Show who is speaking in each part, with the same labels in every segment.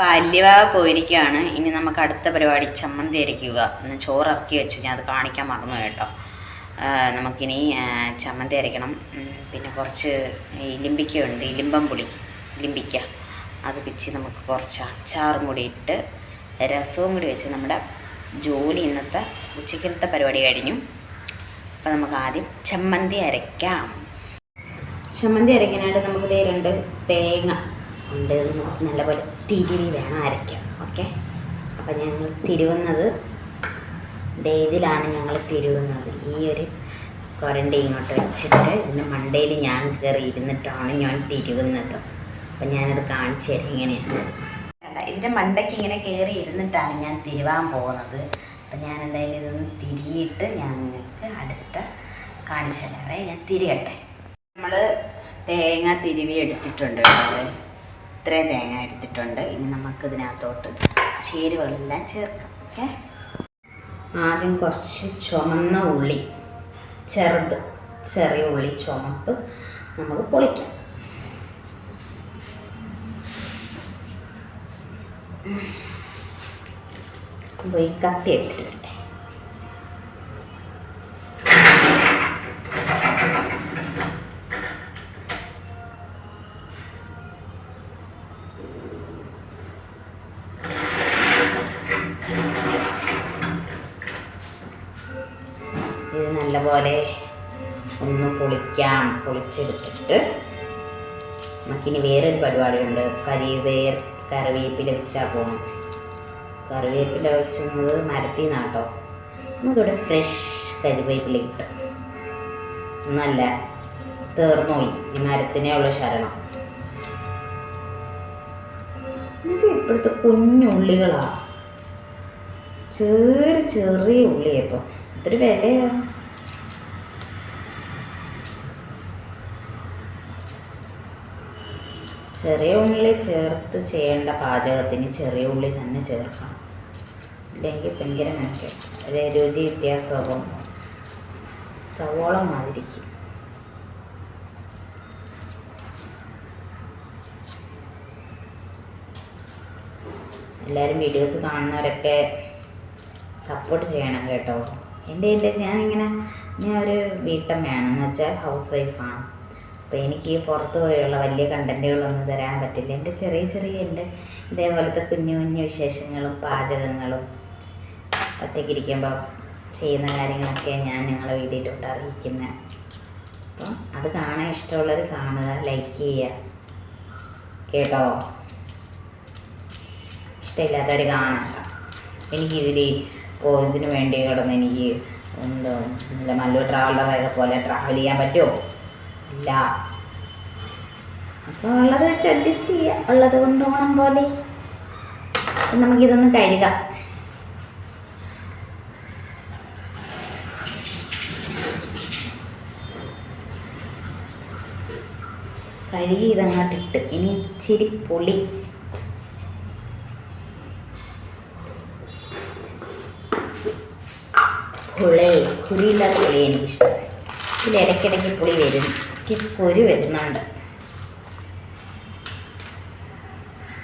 Speaker 1: പല്യവ പോയിരിക്കുകയാണ്. ഇനി നമുക്ക് അടുത്ത പരിപാടി ചമ്മന്തി അരയ്ക്കുക. എന്ന് ചോറ് ഇറക്കി വെച്ചു. ഞാൻ അത് കാണിക്കാൻ മറന്നു കേട്ടോ. നമുക്കിനി ചമ്മന്തി അരയ്ക്കണം. പിന്നെ കുറച്ച് ഇലിമ്പിക്കയുണ്ട് ഇലിമ്പം പുളി ഇലിമ്പിക്ക. അത് പിച്ച് നമുക്ക് കുറച്ച് അച്ചാറും കൂടി ഇട്ട് രസവും കൂടി വെച്ച് നമ്മുടെ ജോലി ഇന്നത്തെ ഉച്ചക്കലത്തെ പരിപാടി കഴിഞ്ഞു. അപ്പോൾ നമുക്ക് ആദ്യം ചമ്മന്തി അരയ്ക്കാം. ചമ്മന്തി അരയ്ക്കാനായിട്ട് നമുക്ക് രണ്ട് തേങ്ങ ഉണ്ട് നല്ലപോലെ തിരുവി വേണം അരയ്ക്കാൻ. ഓക്കെ? അപ്പം ഞങ്ങൾ തിരുവുന്നത് ഇതിലാണ് ഞങ്ങൾ തിരുവുന്നത്. ഈ ഒരു കൊരണ്ടി ഇങ്ങോട്ട് വെച്ചിട്ട് ഇതിന്റെ മണ്ടയിൽ ഞാൻ കയറി ഇരുന്നിട്ടാണ് ഞാൻ തിരുവുന്നത്. അപ്പം ഞാനത് കാണിച്ചു തരാം ഇങ്ങനെയാണ് ഇതിന്റെ മണ്ടയ്ക്ക് ഇങ്ങനെ കയറി ഇരുന്നിട്ടാണ് ഞാൻ തിരുവാൻ പോകുന്നത്. അപ്പം ഞാൻ എന്തായാലും ഇതൊന്ന് തിരിയിട്ട് ഞാൻ നിങ്ങൾക്ക് അടുത്ത കാണിച്ചു തരാവേ ഞാൻ തിരിയട്ടെ. നമ്മൾ തേങ്ങ തിരുവി എടുത്തിട്ടുണ്ട് കേട്ടോ. ഇത്രയും തേങ്ങ എടുത്തിട്ടുണ്ട് ഇനി നമുക്ക് ഇതിനകത്തോട്ട് ചേരുവകളെല്ലാം ചേർക്കാം ഓക്കെ ആദ്യം കുറച്ച് ചുമന്ന ഉള്ളി ചെറുത് ചെറിയ ഉള്ളി ചുമപ്പ് നമുക്ക് പൊളിക്കാം പോയി കത്തി എടുത്തിട്ട് പൊളിച്ചെടുത്തിട്ട് നമുക്കിനി വേറൊരു പരിപാടിയുണ്ട് കരിവേർ കറിവേപ്പില വെച്ചാൽ പോകണം കറിവേപ്പില വെച്ചുന്നത് മരത്തിൽ നിന്നാട്ടോ നമുക്കിവിടെ ഫ്രഷ് കരിവേപ്പില കിട്ടും ഒന്നല്ല തീർന്നുപോയി ഈ മരത്തിനേ ഉള്ള ശരണം. ഇത് ഇപ്പോഴത്തെ കുഞ്ഞുള്ളികളാ ചെറിയ ചെറിയ ഉള്ളിയപ്പം ഇത്തിരി വിലയാ. ചെറിയ ഉള്ളി ചേർത്ത് ചെയ്യേണ്ട പാചകത്തിന് ചെറിയ ഉള്ളി തന്നെ ചേർക്കണം. ഇല്ലെങ്കിൽ ഭയങ്കര മെച്ചം ഒരു രുചി വ്യത്യാസമാകും സവോള മാതിരിക്കും. എല്ലാവരും വീഡിയോസ് കാണുന്നവരൊക്കെ സപ്പോർട്ട് ചെയ്യണം കേട്ടോ. എന്റെ എന്റെ ഞാനിങ്ങനെ ഞാൻ ഒരു വീട്ടമ്മയാണ് എന്ന് വെച്ചാൽ ഹൗസ് വൈഫാണ് അപ്പോൾ എനിക്ക് പുറത്ത് പോയുള്ള വലിയ കണ്ടന്റുകളൊന്നും തരാൻ പറ്റില്ല. എന്റെ ചെറിയ ചെറിയ എന്റെ ഇതേപോലത്തെ കുഞ്ഞു കുഞ്ഞു വിശേഷങ്ങളും പാചകങ്ങളും ഒറ്റയ്ക്കിരിക്കുമ്പോൾ ചെയ്യുന്ന കാര്യങ്ങളൊക്കെ ഞാൻ നിങ്ങളെ വീഡിയോയിലോട്ട് അറിയിക്കുന്നത് അപ്പം അത് കാണാൻ ഇഷ്ടമുള്ളവർ കാണുക ലൈക്ക് ചെയ്യുക. കേട്ടോ? ഇഷ്ടമില്ലാത്തവർ കാണണ്ട. എനിക്കിതിൽ ഇതിന് വേണ്ടി കിടന്ന് എനിക്ക് എന്തോ നല്ല മല്ലു ട്രാവലറൊക്കെ പോലെ ട്രാവൽ ചെയ്യാൻ പറ്റുമോ? ഇല്ല. അപ്പോൾ ഉള്ളത് വെച്ച് അഡ്ജസ്റ്റ് ചെയ്യുക ഉള്ളത് കൊണ്ട് ഓണം പോലെ. നമുക്ക് നമുക്കിതൊന്ന് കഴുകാം. കഴുകി ഇതങ്ങോട്ടിട്ട് ഇനി ഇച്ചിരി പൊളി. പുളി പുളിയില്ലാത്ത പുളി എനിക്കിഷ്ടം. ഇതിൽ ഇടയ്ക്കിടയ്ക്ക് പുളി വരും. കുരു വരുന്നുണ്ട്.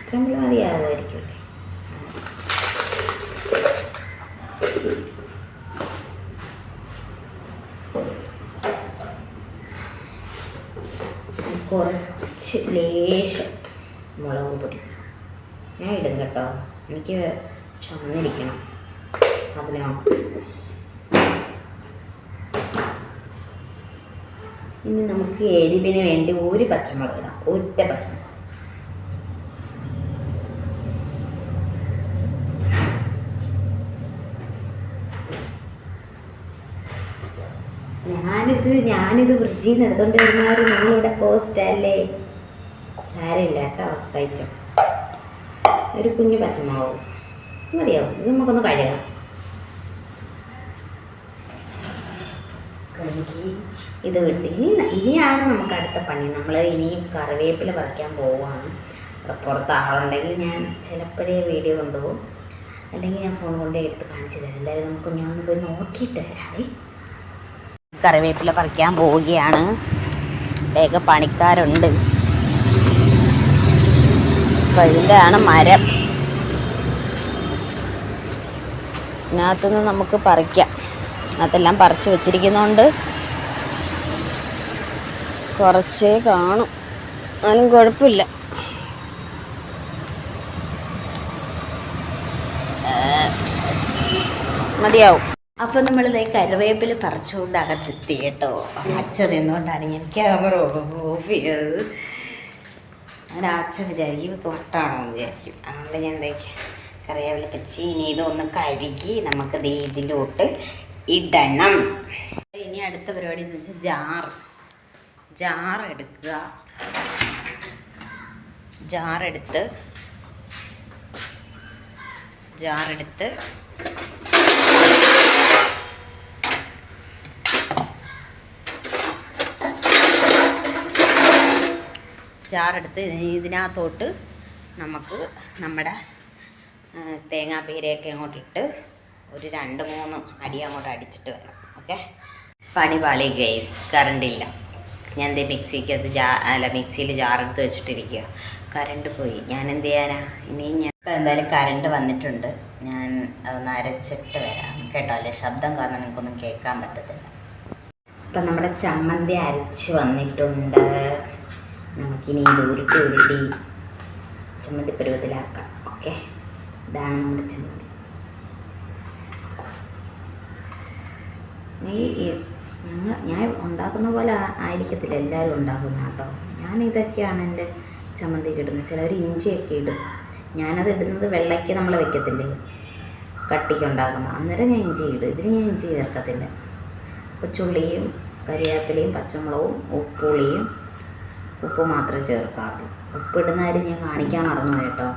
Speaker 1: ഇത്രയും മതിയാവുമായിരിക്കും കുറച്ച് ലേശം മുളക് പൊടി. ഞാൻ ഇടും കേട്ടോ. എനിക്ക് ചുമന്നിരിക്കണം. അതിനാണ്. ഇനി നമുക്ക് എരിവിന് വേണ്ടി ഒരു പച്ചമുളക് ഇടാം. ഒറ്റ പച്ചമുളക്. ഞാനിത് ഞാനിത് ഫ്രിഡ്ജിൽ നിന്ന് എടുത്തോണ്ട് വരുന്നവർ നിങ്ങളിവിടെ പോസ്റ്റ് അല്ലേ? സാരമില്ല കേട്ടോ സഹിച്ചോ. ഒരു കുഞ്ഞു പച്ചമുളകും. മതിയാവും ഇത് നമുക്കൊന്ന് കഴുകാം. ഇത് കിട്ടി. ഇനി ഇനിയാണ് നമുക്ക് അടുത്ത പണി. നമ്മൾ ഇനിയും കറിവേപ്പില പറിക്കാൻ പോവുകയാണ്. പുറത്ത് ആളുണ്ടെങ്കിൽ ഞാൻ ചിലപ്പോഴേ വീഡിയോ കൊണ്ടുപോകും. അല്ലെങ്കിൽ ഞാൻ ഫോൺ കൊണ്ടേ എടുത്ത് കാണിച്ചു തരാം. എന്തായാലും നമുക്ക് ഞാൻ ഒന്ന് പോയി നോക്കിയിട്ട് വരാമേ കറിവേപ്പില പറിക്കാൻ പോവുകയാണ്. ഇവിടെയൊക്കെ പണിക്കാരുണ്ട്. അപ്പോൾ ഇതിന്റെയാണ് മരം. ഇതിനകത്തുനിന്ന് നമുക്ക് പറിക്കാം. അതെല്ലാം പറിച്ചു വെച്ചിരിക്കുന്നുണ്ട് കുറച്ചേ കാണും. എന്നാലും കുഴപ്പമില്ല. മതിയാവും. അപ്പൊ നമ്മൾ കരുവേപ്പിൽ പറിച്ചുകൊണ്ട് അകത്തെത്തി കേട്ടോ. അച്ഛ നിന്നുകൊണ്ടാണ് ഞാൻ ക്യാമറ ഓഫ് ചെയ്തത്. അങ്ങനെ അച്ഛൻ വിചാരിക്കും വട്ടാണോ എന്ന് വിചാരിക്കും. അതുകൊണ്ട് ഞാൻ എന്തൊക്കെ കറിവേപ്പില പച്ചി ഇനി ഇതൊന്ന് കഴുകി നമുക്ക് ഇതിലോട്ട് ഇടണം. ഇനി അടുത്ത പരിപാടി എന്ന് വെച്ചാൽ ജാർ ജാർ എടുക്കുക. ജാറെടുത്ത് ജാറെടുത്ത് ജാറെടുത്ത് ഇതിനകത്തോട്ട് നമുക്ക് നമ്മുടെ തേങ്ങാ തേങ്ങാപ്പീരയൊക്കെ അങ്ങോട്ടിട്ട് ഒരു രണ്ട് മൂന്ന് അടി അങ്ങോട്ട് അടിച്ചിട്ട് വരണം. ഓക്കെ പണി പാളി ഗൈസ് കറണ്ടില്ല ഞാൻ എന്തേ അത് ജാ അല്ല മിക്സിയിൽ ജാറെടുത്ത് വെച്ചിട്ടിരിക്കുക കറണ്ട് പോയി. ഞാൻ എന്ത് ചെയ്യാനാ? ഇനിയും ഞാൻ ഇപ്പം എന്തായാലും കറണ്ട് വന്നിട്ടുണ്ട്. ഞാൻ അതൊന്ന് അരച്ചിട്ട് വരാം. കേട്ടോ? അല്ലേ? ശബ്ദം കാരണം നിങ്ങൾക്കൊന്നും കേൾക്കാൻ പറ്റത്തില്ല. ഇപ്പം നമ്മുടെ ചമ്മന്തി അരച്ച് വന്നിട്ടുണ്ട്. നമുക്കിനി ഇത് ഉരുട്ടി ഉരുട്ടി ചമ്മന്തി പരുവത്തിലാക്കാം. ഓക്കെ? ഇതാണ് നമ്മുടെ ചമ്മന്തി. ഈ- ഞങ്ങൾ ഞാൻ ഉണ്ടാക്കുന്ന പോലെ ആയിരിക്കത്തില്ല. എല്ലാവരും ഉണ്ടാക്കുന്ന കേട്ടോ ഞാൻ ഇതൊക്കെയാണ് എന്റെ ചമ്മന്തിക്ക് ഇടുന്നത്. ചിലവർ ഇഞ്ചിയൊക്കെ ഇടും. ഞാനത് ഇടുന്നത് വെള്ളയ്ക്ക് നമ്മൾ വെക്കത്തില്ലേ? കട്ടിക്ക് ഉണ്ടാക്കുമ്പോൾ അന്നേരം ഞാൻ ഇഞ്ചി ഇടും. ഇതിന് ഞാൻ ഇഞ്ചി ചേർക്കത്തില്ല. കൊച്ചുള്ളിയും കരിവേപ്പിലയും പച്ചമുളകും ഉപ്പുളിയും ഉപ്പ് മാത്രമേ ചേർക്കാറുള്ളൂ. ഉപ്പിടുന്ന കാര്യം ഞാൻ കാണിക്കാൻ മറന്നു കേട്ടോ.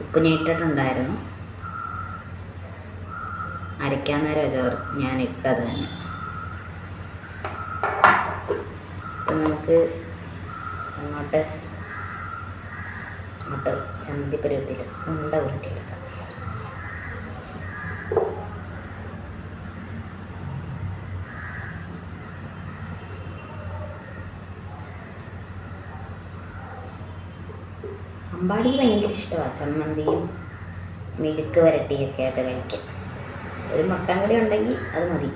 Speaker 1: ഉപ്പ് ഞാൻ ഇട്ടിട്ടുണ്ടായിരുന്നു. അരയ്ക്കാൻ നേരം ചേർ ഞാൻ ഇട്ടത് തന്നെ അപ്പം നമുക്ക് അങ്ങോട്ട് അങ്ങോട്ട് ചമ്മന്തി പരുവത്തിൽ ഉണ്ട ഉരുട്ടിയെടുക്കാം. അമ്പാടിയിൽ ഭയങ്കര ഇഷ്ടമാണ് ചമ്മന്തിയും മിടുക്ക് വരട്ടിയൊക്കെ ആയിട്ട് കഴിക്കാം ഒരു മുട്ടൻ കടി ഉണ്ടെങ്കിൽ അത് മതി.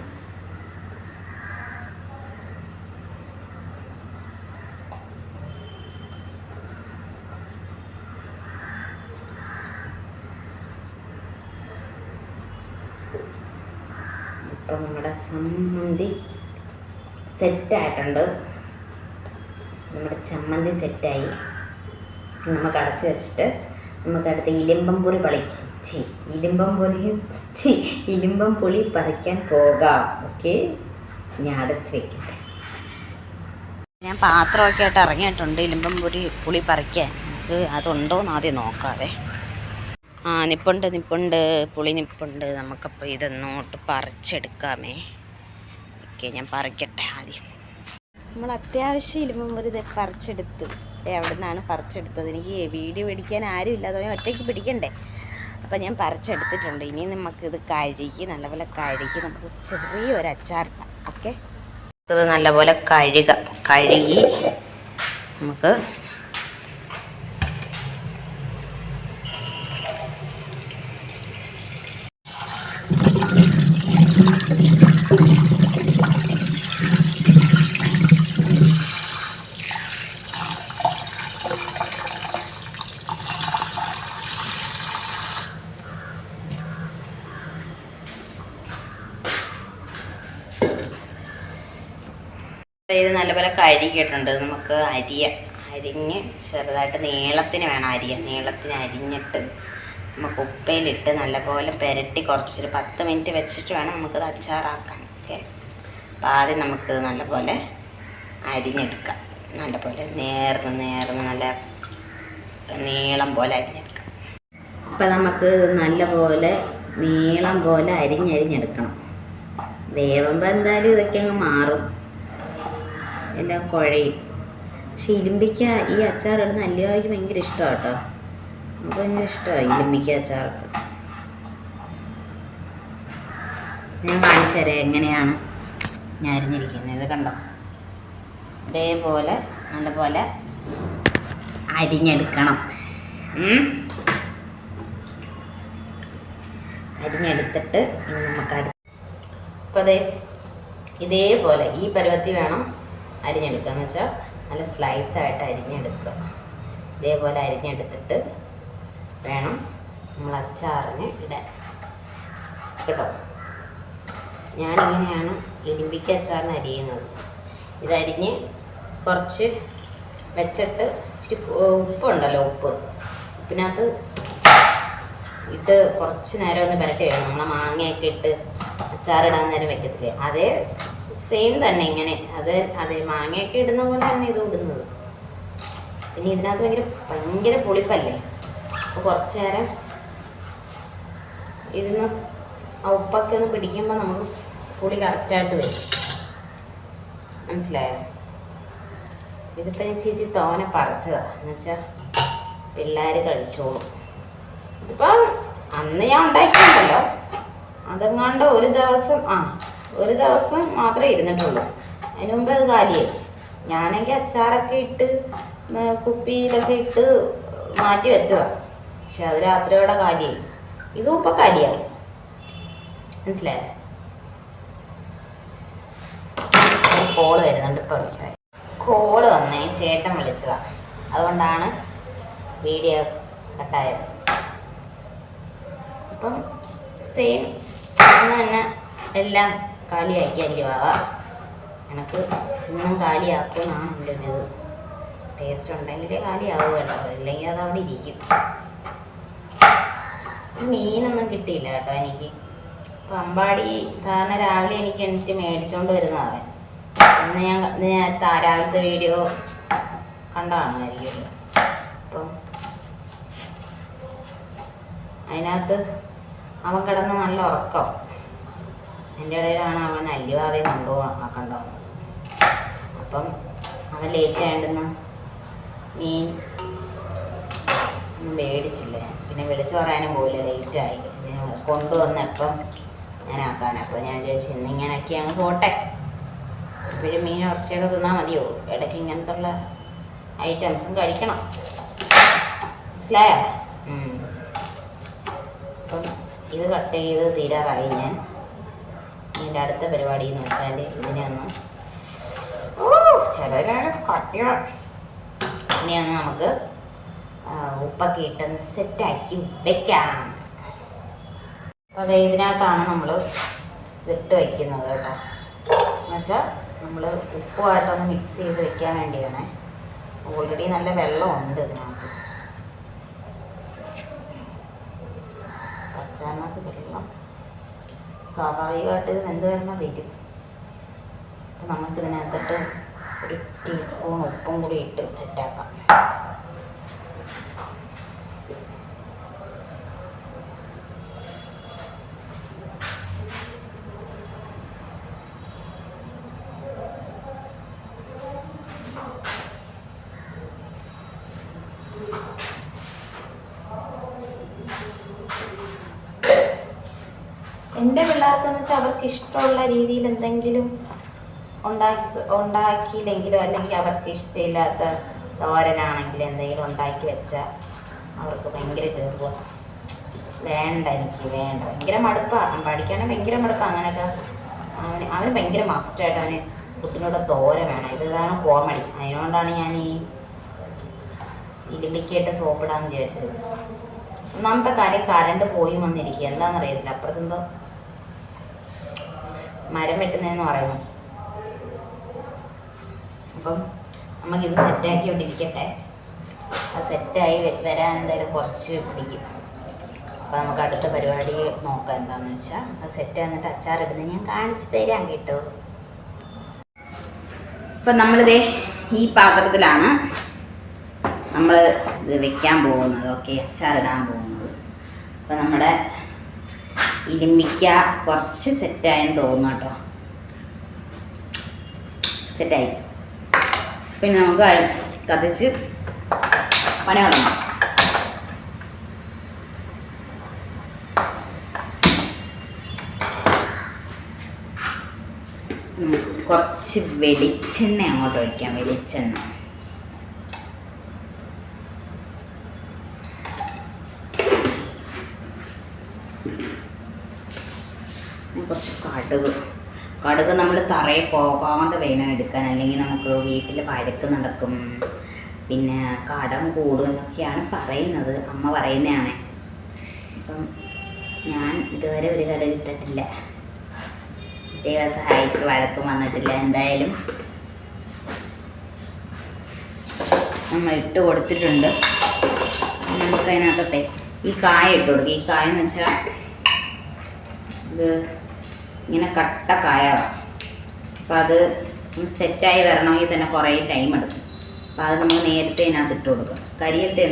Speaker 1: ഇപ്പം നമ്മുടെ സമ്മന്തി സെറ്റായിട്ടുണ്ട്. നമ്മുടെ ചമ്മന്തി സെറ്റായി. നമുക്ക് അടച്ച് വെച്ചിട്ട് നമുക്ക് അടുത്ത ഇലിമ്പം പൊരി പളിക്കും ചി ഇലിമ്പം പൊളിയും ചി ഇലിമ്പം പുളി പറിക്കാൻ പോകാം. ഓക്കെ? ഞാൻ അടച്ച് വെക്കട്ടെ. ഞാൻ പാത്രമൊക്കെ ആയിട്ട് ഇറങ്ങിയിട്ടുണ്ട് ഇലിമ്പം പുരി പുളി പറിക്കാൻ. നമുക്ക് അതുണ്ടോ എന്ന് ആദ്യം നോക്കാവേ. ആ നിപ്പുണ്ട് നിപ്പുണ്ട് പുളി നിപ്പുണ്ട്. നമുക്കപ്പോൾ ഇതൊന്നോട്ട് പറിച്ചെടുക്കാമേ. ഓക്കെ ഞാൻ പറിക്കട്ടെ ആദ്യം. നമ്മൾ അത്യാവശ്യം ഇലുമ്പം ഒരു ഇത് പറിച്ചെടുത്തു. എവിടെ നിന്നാണ് പറിച്ചെടുത്തത്. എനിക്ക് വീഡിയോ പിടിക്കാൻ ആരും ഇല്ലാതെ ഒറ്റയ്ക്ക് പിടിക്കണ്ടേ? അപ്പം ഞാൻ പറിച്ചെടുത്തിട്ടുണ്ട്. ഇനി നമുക്കിത് കഴുകി നല്ലപോലെ കഴുകി നമുക്ക് ചെറിയൊരു അച്ചാറിടാം. ഓക്കെ? ഇത് നല്ലപോലെ കഴുക കഴുകി നമുക്ക് ഇത് നല്ലപോലെ കരികിട്ടുണ്ട് നമുക്ക് അരിയ അരിഞ്ഞ് ചെറുതായിട്ട് നീളത്തിന് വേണം അരിയ നീളത്തിന് അരിഞ്ഞിട്ട് നമുക്ക് ഉപ്പയിലിട്ട് നല്ലപോലെ പുരട്ടി കുറച്ചൊരു പത്ത് മിനിറ്റ് വെച്ചിട്ട് വേണം നമുക്കത് അച്ചാറാക്കാൻ ഓക്കെ? അപ്പോൾ ആദ്യം നമുക്ക് നല്ലപോലെ അരിഞ്ഞെടുക്കാം. നല്ലപോലെ നേർന്ന് നേർന്ന് നല്ല നീളം പോലെ അരിഞ്ഞെടുക്കാം. അപ്പം നമുക്ക് നല്ലപോലെ നീളം പോലെ അരിഞ്ഞരിഞ്ഞെടുക്കണം. വേവുമ്പോൾ എന്തായാലും ഇതൊക്കെ അങ്ങ് മാറും. എല്ലാം കുഴയും. പക്ഷെ ഇരുമ്പിക്ക ഈ അച്ചാറിടുന്ന ഇടുന്ന ഭയങ്കര ഇഷ്ടമാണ് കേട്ടോ ഭയങ്കര ഇഷ്ടമായി ലിമ്മിക്ക അച്ചാറൊക്കെ ഞാൻ കാണിച്ചു തരാം എങ്ങനെയാണ് ഞാൻ അരിഞ്ഞിരിക്കുന്നത്. ഇത് കണ്ടോ? ഇതേപോലെ നല്ലപോലെ അരിഞ്ഞെടുക്കണം. അരിഞ്ഞെടുത്തിട്ട് നമുക്ക് അടുത്ത് അപ്പോൾ അതെ ഇതേപോലെ ഈ പരുവത്തി വേണം അരിഞ്ഞെടുക്കുക എന്ന് വെച്ചാൽ നല്ല സ്ലൈസായിട്ട് അരിഞ്ഞെടുക്കുക. ഇതേപോലെ അരിഞ്ഞെടുത്തിട്ട് വേണം. നമ്മൾ അച്ചാറിന് ഇടാൻ. കേട്ടോ? ഞാനിങ്ങനെയാണ് എലിമ്പിക്ക അച്ചാറിന് അരിയുന്നത്. ഇതരിഞ്ഞ് കുറച്ച് വെച്ചിട്ട് ഇച്ചിരി ഉപ്പുണ്ടല്ലോ ഉപ്പ്. ഉപ്പിനകത്ത് ഇട്ട് കുറച്ച് നേരം ഒന്ന് പുരട്ടി വേണം നമ്മളെ മാങ്ങയൊക്കെ ഇട്ട് അച്ചാറിടാൻ നേരം വെക്കത്തില്ലേ? അതേ സെയിം തന്നെ ഇങ്ങനെ. അത് അതെ മാങ്ങയൊക്കെ ഇടുന്ന പോലെ തന്നെ ഇത് ഇടുന്നത്. പിന്നെ ഇതിനകത്ത് ഭയങ്കര ഭയങ്കര പുളിപ്പല്ലേ? അപ്പോൾ കുറച്ച് നേരം ഇരുന്ന് ആ ഉപ്പൊക്കെ ഒന്ന് പിടിക്കുമ്പോൾ നമുക്ക് പുളി കറക്റ്റായിട്ട് വരും. മനസ്സിലായോ? ഇതിപ്പോൾ ഞാൻ ചേച്ചി തോനെ പറിച്ചതാണ് എന്നുവെച്ചാൽ പിള്ളേർ കഴിച്ചോളും. ഇതിപ്പോൾ അന്ന് ഞാൻ ഉണ്ടാക്കിയിട്ടുണ്ടല്ലോ. അതെങ്ങാണ്ട് ഒരു ദിവസം ആ ഒരു ദിവസം മാത്രമേ ഇരുന്നിട്ടുള്ളൂ. അതിന് മുമ്പ് അത് കാലിയായി. ഞാനെങ്കിൽ അച്ചാറൊക്കെ ഇട്ട് കുപ്പിയിലൊക്കെ ഇട്ട് മാറ്റി വെച്ചതാണ് പക്ഷെ അത് രാത്രിയോടെ കാര്യായി ഇതും ഇപ്പൊ കാലിയാവും. മനസ്സിലായോ? കോൾ വരുന്നുണ്ട് വിളിക്കാം കോൾ വന്നേ ചേട്ടൻ വിളിച്ചതാ. അതുകൊണ്ടാണ് വീഡിയോ കട്ടായത്. അപ്പം സെയിം ഇന്ന് തന്നെ എല്ലാം കാലിയാക്കി അല്ലേ വാവ? എനക്ക് ഇന്നും കാലിയാക്കുമെന്നാണ് എന്റെ ഒരു ഇത്. ടേസ്റ്റ് ഉണ്ടെങ്കിലേ കാലിയാവുകയുള്ളത് ഇല്ലെങ്കിൽ അത് അവിടെ ഇരിക്കും. മീനൊന്നും കിട്ടിയില്ല കേട്ടോ എനിക്ക്. അപ്പം സാധാരണ രാവിലെ എനിക്ക് എണീറ്റ് മേടിച്ചോണ്ട് വരുന്നതാണ് ഇന്ന് ഞാൻ ഞാൻ രാവിലത്തെ വീഡിയോ കണ്ടാണുമായിരിക്കുമല്ലോ അപ്പം അതിനകത്ത് അവൻ കിടന്ന് നല്ല ഉറക്കം. എന്റെ ഇടയിലാണ് അവൻ അല്ലിവാവെ കൊണ്ടുപോകാൻ വന്നത് അപ്പം അവൻ ലേറ്റ് ആയിട്ടുന്ന മീൻ ഒന്നും ഞാൻ പിന്നെ വിളിച്ചു പറയാനും പോയില്ല ലേറ്റായി കൊണ്ടുവന്നപ്പം ഞാൻ ആക്കാൻ അപ്പോൾ ഞാൻ വിചാരിച്ചു ഇന്നിങ്ങനെയൊക്കെ അങ്ങ് പോട്ടെ. ഇപ്പോഴും മീൻ ഇറച്ചിയൊക്കെ തിന്നാൽ മതിയോ? ഇടയ്ക്ക് ഇങ്ങനത്തെ ഉള്ള ഐറ്റംസും കഴിക്കണം. മനസ്സിലായോ. അപ്പം ഇത് കട്ട് ചെയ്ത് തീരാറായി ഞാൻ. ഇതിന്റെ അടുത്ത പരിപാടി എന്ന് വെച്ചാൽ ഇതിനെ ഒന്ന് ഓ കട്ടിയാണ് കട്ടിയ ഇനി ഒന്ന് നമുക്ക് ഉപ്പൊക്കെ ഇട്ടൊന്ന് സെറ്റാക്കി വെക്കാം. അപ്പോൾ അതെ ഇതിനകത്താണ് നമ്മൾ ഇട്ട് വയ്ക്കുന്നത് കേട്ടോ. എന്നുവെച്ചാൽ നമ്മൾ ഉപ്പുമായിട്ടൊന്ന് മിക്സ് ചെയ്ത് വെക്കാൻ വേണ്ടിയാണ്. ഓൾറെഡി നല്ല വെള്ളമുണ്ട് ഇതിനകത്ത്. പച്ചാനകത്ത് വെള്ളം. സ്വാഭാവികമായിട്ട് ഇത് വെന്ത് വരുമ്പോൾ വരും? അപ്പം നമുക്കിതിനകത്തിട്ട് ഒരു ടീസ്പൂൺ ഉപ്പും കൂടി ഇട്ട് സെറ്റാക്കാം. എന്റെ പിള്ളേർക്കെന്ന് വെച്ചാൽ അവർക്ക് ഇഷ്ടമുള്ള രീതിയിൽ എന്തെങ്കിലും ഉണ്ടാക്കി ഉണ്ടാക്കിയില്ലെങ്കിലോ അല്ലെങ്കിൽ അവർക്ക് ഇഷ്ടമില്ലാത്ത തോരനാണെങ്കിൽ എന്തെങ്കിലും ഉണ്ടാക്കി വെച്ചാൽ അവർക്ക് ഭയങ്കര കയറുക വേണ്ട എനിക്ക് വേണ്ട. ഭയങ്കര മടുപ്പാണ് പഠിക്കാനും ഭയങ്കര മടുപ്പാണ് അങ്ങനെയൊക്കെ. അവന് അവന് ഭയങ്കര മസ്റ്റായിട്ട് അവന് കുട്ടിനോട് തോര വേണം. ഇതാണ് കോമഡി അതിനുകൊണ്ടാണ് ഞാൻ ഈ ഇരുമ്പിക്കായിട്ട് സോപ്പിടാന്ന് വിചാരിച്ചത്. ഒന്നാമത്തെ കാര്യം കറണ്ട് പോയി വന്നിരിക്കുക എന്താണെന്ന് അറിയത്തില്ല അപ്പുറത്തെന്തോ മരം വെട്ടുന്നതെന്ന് പറയുന്നു. അപ്പം നമുക്കിത് സെറ്റാക്കി അത് സെറ്റായി വരാൻ എന്തായാലും കുറച്ച് പിടിക്കും. അപ്പോൾ നമുക്ക് അടുത്ത പരിപാടി നോക്കാം എന്താണെന്ന് വെച്ചാൽ അത് സെറ്റ് വന്നിട്ട് അച്ചാറിടുന്നത് ഞാൻ കാണിച്ചു തരാം കേട്ടോ. ഇപ്പം നമ്മളിതേ ഈ പാത്രത്തിലാണ് നമ്മൾ ഇത് വെക്കാൻ പോകുന്നത്. ഓക്കെ അച്ചാറിടാൻ പോകുന്നത്. അപ്പം നമ്മുടെ ഇരുമ്പിക്ക കുറച്ച് സെറ്റായെന്ന് തോന്നുന്നു കേട്ടോ. സെറ്റായി പിന്നെ നമുക്ക് കത്തിച്ച് പണി തുടങ്ങാം കുറച്ച് വെളിച്ചെണ്ണ അങ്ങോട്ട് ഒഴിക്കാം വെളിച്ചെണ്ണ. കുറച്ച് കടുക്. കടുക് നമ്മൾ തറയിൽ പോകാതെ വേണം എടുക്കാൻ അല്ലെങ്കിൽ നമുക്ക് വീട്ടിൽ പഴുക്ക് നടക്കും. പിന്നെ കടം കൂടും എന്നൊക്കെയാണ് പറയുന്നത്. അമ്മ പറയുന്നതാണ്. അപ്പം ഞാൻ ഇതുവരെ ഒരു കട ഇട്ടിട്ടില്ല. ദൈവം സഹായിച്ച് വഴക്കും വന്നിട്ടില്ല. എന്തായാലും നമ്മൾ ഇട്ട് കൊടുത്തിട്ടുണ്ട്. നമുക്ക് അതിനകത്തോട്ടെ ഈ കായ ഇട്ട് കൊടുക്കുക ഈ കായ എന്ന് വെച്ചാൽ ഇത് ഇങ്ങനെ കട്ട കായ. അപ്പം അത് സെറ്റായി വരണമെങ്കിൽ തന്നെ കുറേ ടൈം എടുക്കും. അപ്പം അത് നമ്മൾ നേരത്തെ ഇതിനകത്ത് ഇട്ട് കൊടുക്കും. കരിയത്തെ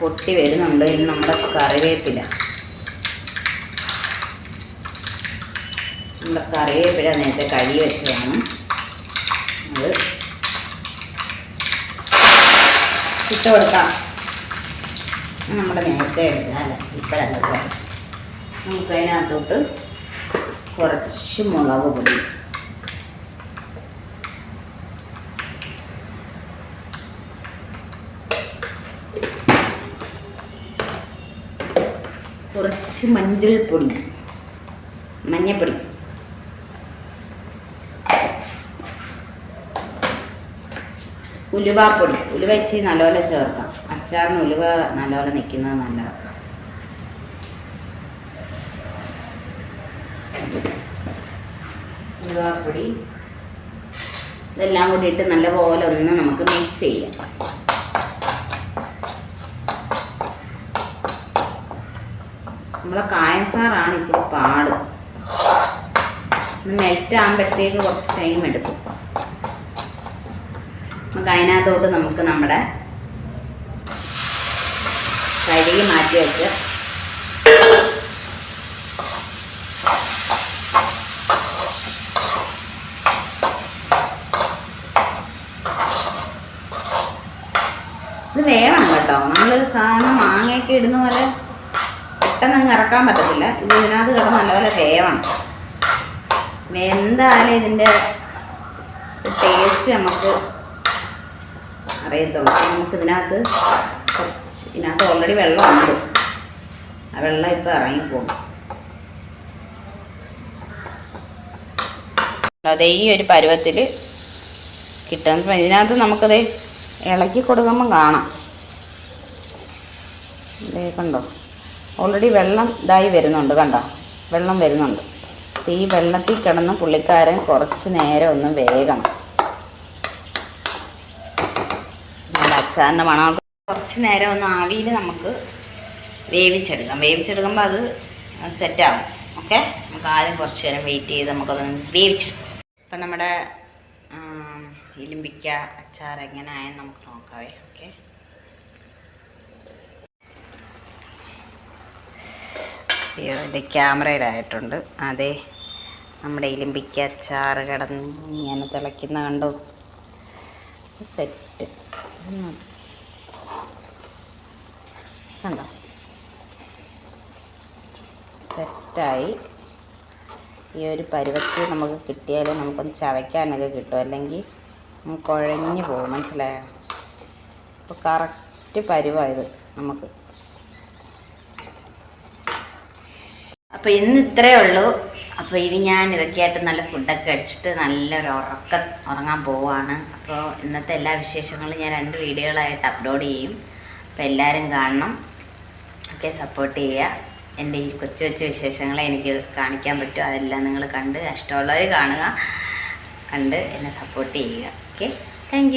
Speaker 1: പൊട്ടി വരുന്നുണ്ട്. ഇനി നമ്മുടെ കറിവേപ്പില. നമ്മുടെ കറിവേപ്പില നേരത്തെ കഴുകി വെച്ചതാണ്. അത് ഇട്ട് കൊടുക്കാം. നമ്മുടെ നേരത്തെ എടുത്തതല്ല ഇപ്പോഴല്ല നമുക്കതിനകത്തോട്ട് കുറച്ച് മുളക് പൊടി. കുറച്ച് മഞ്ഞൾപ്പൊടി പൊടി. മഞ്ഞപ്പൊടി. ഉലുവാപ്പൊടി. ഉലുവ വെച്ച് നല്ലപോലെ ചേർക്കാം. അച്ചാറിന് ഉലുവ നല്ലപോലെ നിൽക്കുന്നത് നല്ലതാണ്. ഉലുവാപ്പൊടി. ഇതെല്ലാം കൂടിയിട്ട് നല്ലപോലെ ഒന്ന് നമുക്ക് മിക്സ് ചെയ്യാം. നമ്മളെ കായം സാറാണ് ഇച്ചിരി പാട്. മെൽറ്റ് ആകുമ്പോഴത്തേക്ക് കുറച്ച് ടൈം എടുക്കും. നമുക്ക് അതിനകത്തോട്ട് നമുക്ക് നമ്മുടെ കഴുകി മാറ്റി വെച്ച് ഇത് വേണം കേട്ടോ. നമ്മൾ സാധനം മാങ്ങയൊക്കെ ഇടുന്ന പോലെ പെട്ടെന്ന് അങ്ങ് ഇറക്കാൻ പറ്റത്തില്ല. ഇത് ഇതിനകത്ത് കിടന്ന് നല്ലപോലെ വേവണം. വെന്താലേ ഇതിന്റെ ടേസ്റ്റ് നമുക്ക് അറിയത്തുള്ളൂ. നമുക്ക് ഇതിനകത്ത് കുറച്ച് ഇതിനകത്ത് ഓൾറെഡി വെള്ളമുണ്ട് ആ വെള്ളം ഇപ്പോൾ ഇറങ്ങിപ്പോകും. അതേ ഈ ഒരു പരുവത്തിൽ കിട്ടാൻ ഇതിനകത്ത് നമുക്കത് ഇളക്കി കൊടുക്കുമ്പം കാണാം. കണ്ടോ? ഓൾറെഡി വെള്ളം ഇതായി വരുന്നുണ്ട് കണ്ടോ? വെള്ളം വരുന്നുണ്ട്. ഈ വെള്ളത്തിൽ കിടന്ന് പുള്ളിക്കാരൻ കുറച്ച് നേരം ഒന്ന് നല്ല അച്ചാറിന്റെ മണമൊക്കെ കുറച്ച് നേരം ഒന്ന് ആവിയിൽ നമുക്ക് വേവിച്ചെടുക്കാം. വേവിച്ചെടുക്കുമ്പോൾ അത് സെറ്റാകും ഓക്കെ? നമുക്ക് ആദ്യം കുറച്ച് നേരം വെയിറ്റ് ചെയ്ത് നമുക്കതൊന്ന് വേവിച്ചെടുക്കാം. അപ്പം നമ്മുടെ ഇലിമ്പിക്ക അച്ചാർ എങ്ങനെ ആയെന്ന് നമുക്ക് നോക്കാവേ എന്റെ ക്യാമറയുടെ ആയിട്ടുണ്ട് അതെ നമ്മുടെ ഇലിമ്പിക്ക അച്ചാറ് കിടന്ന് ഇങ്ങനെ തിളയ്ക്കുന്ന കണ്ടു? സെറ്റ്. കണ്ടോ? സെറ്റായി. ഈ ഒരു പരുവത്തിൽ നമുക്ക് കിട്ടിയാലേ നമുക്കൊന്ന് ചവയ്ക്കാനൊക്കെ കിട്ടും. അല്ലെങ്കിൽ കുഴഞ്ഞു പോകും. മനസ്സിലായോ? അപ്പോൾ കറക്റ്റ് പരുവായത് നമുക്ക്. അപ്പോൾ ഇന്ന് ഇത്രയേ ഉള്ളൂ. അപ്പോൾ ഇനി ഞാൻ ഇതൊക്കെയായിട്ട് നല്ല ഫുഡൊക്കെ അടിച്ചിട്ട് നല്ലൊരു ഉറക്കം ഉറങ്ങാൻ പോവാണ്. അപ്പോൾ ഇന്നത്തെ എല്ലാ വിശേഷങ്ങളും ഞാൻ രണ്ട് വീഡിയോകളായിട്ട് അപ്ലോഡ് ചെയ്യും. അപ്പോൾ എല്ലാവരും കാണണം. ഒക്കെ സപ്പോർട്ട് ചെയ്യുക. എന്റെ ഈ കൊച്ചു കൊച്ചു വിശേഷങ്ങളെ എനിക്ക് കാണിക്കാൻ പറ്റും അതെല്ലാം നിങ്ങൾ കണ്ട് ഇഷ്ടമുള്ളവർ കാണുക. കണ്ട് എന്നെ സപ്പോർട്ട് ചെയ്യുക. Okay thank